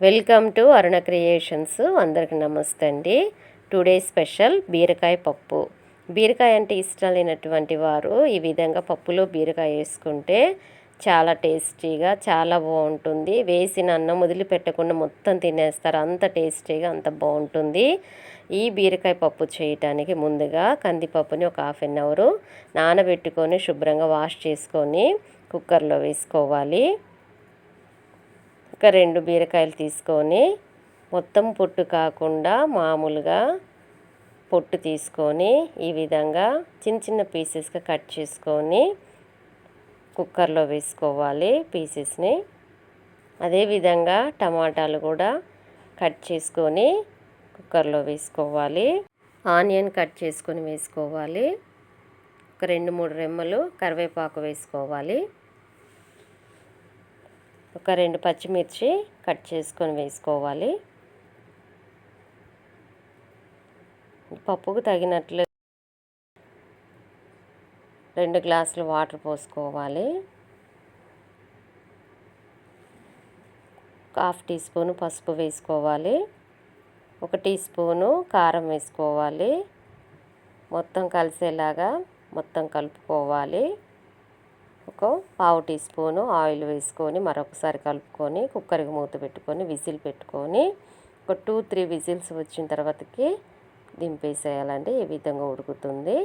Welcome to Aruna creations. అందరికి నమస్తే అండి. టుడే స్పెషల్ బీరకాయ పప్పు. బీరకాయ అంటే ఇష్టం లేనటువంటి వారు ఈ విధంగా పప్పులో బీరకాయ వేసుకుంటే చాలా టేస్టీగా చాలా బాగుంటుంది. వేసిన అన్నం వదిలిపెట్టకుండా మొత్తం తినేస్తారు. అంత టేస్టీగా అంత బాగుంటుంది. ఈ బీరకాయ పప్పు చేయటానికి ముందుగా కందిపప్పుని ఒక హాఫ్ అన్ అవర్ నానబెట్టుకొని శుభ్రంగా వాష్ చేసుకొని కుక్కర్లో వేసుకోవాలి. ఒక రెండు బీరకాయలు తీసుకొని మొత్తం పొట్టు కాకుండా మామూలుగా పొట్టు తీసుకొని ఈ విధంగా చిన్న చిన్న పీసెస్గా కట్ చేసుకొని కుక్కర్లో వేసుకోవాలి పీసెస్ని. అదేవిధంగా టమాటాలు కూడా కట్ చేసుకొని కుక్కర్లో వేసుకోవాలి. ఆనియన్ కట్ చేసుకొని వేసుకోవాలి. ఒక రెండు మూడు రెమ్మలు కరివేపాకు వేసుకోవాలి. ఒక రెండు పచ్చిమిర్చి కట్ చేసుకొని వేసుకోవాలి. పప్పుకు తగినట్లు రెండు గ్లాసులు వాటర్ పోసుకోవాలి. హాఫ్ టీ స్పూను పసుపు వేసుకోవాలి. ఒక టీ స్పూను కారం వేసుకోవాలి. మొత్తం కలిసేలాగా మొత్తం కలుపుకోవాలి. ఒక పావు టీ స్పూను ఆయిల్ వేసుకొని మరొకసారి కలుపుకొని కుక్కర్కి మూత పెట్టుకొని విజిల్ పెట్టుకొని ఒక టూ త్రీ విజిల్స్ వచ్చిన తర్వాతకి దింపేసేయాలండి. ఈ విధంగా ఉడుకుతుంది.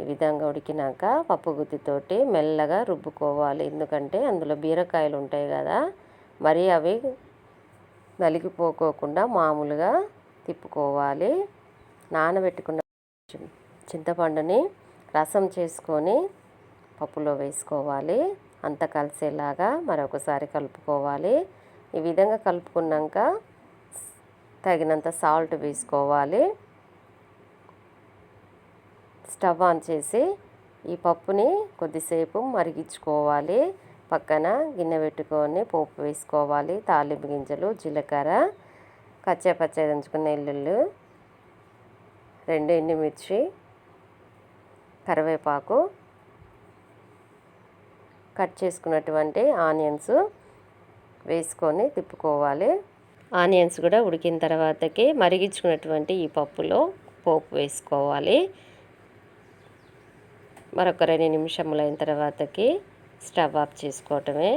ఈ విధంగా ఉడికినాక పప్పు గుత్తితోటి మెల్లగా రుబ్బుకోవాలి. ఎందుకంటే అందులో బీరకాయలు ఉంటాయి కదా మరి అవి నలిగిపోకోకుండా మామూలుగా తిప్పుకోవాలి. నానబెట్టుకున్న చింతపండుని రసం చేసుకొని పప్పులో వేసుకోవాలి. అంత కలిసేలాగా మరొకసారి కలుపుకోవాలి. ఈ విధంగా కలుపుకున్నాక తగినంత సాల్ట్ వేసుకోవాలి. స్టవ్ ఆన్ చేసి ఈ పప్పుని కొద్దిసేపు మరిగించుకోవాలి. పక్కన గిన్నె పెట్టుకొని పోపు వేసుకోవాలి. తాలింపు గింజలు జీలకర్ర కచ్చాపచ్చ దంచుకున్న ఎల్లుళ్ళు రెండు ఎండుమిర్చి కరివేపాకు కట్ చేసుకున్నటువంటి ఆనియన్స్ వేసుకొని తిప్పుకోవాలి. ఆనియన్స్ కూడా ఉడికిన తర్వాతకి మరిగించుకున్నటువంటి ఈ పప్పులో పోపు వేసుకోవాలి. మరొక రెండు నిమిషములు అయిన తర్వాతకి స్టవ్ ఆఫ్ చేసుకోవటమే.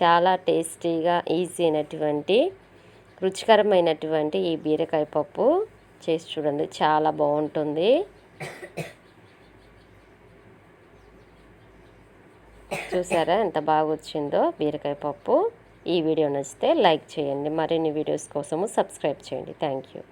చాలా టేస్టీగా ఈజీ అయినటువంటి రుచికరమైనటువంటి ఈ బీరకాయ పప్పు చేసి చూడండి. చాలా బాగుంటుంది. చూసారా ఎంత బాగా వచ్చిందో బీరకాయ పప్పు? ఈ వీడియో నచ్చితే లైక్ చేయండి. మరిన్ని వీడియోస్ కోసము సబ్స్క్రైబ్ చేయండి. Thank you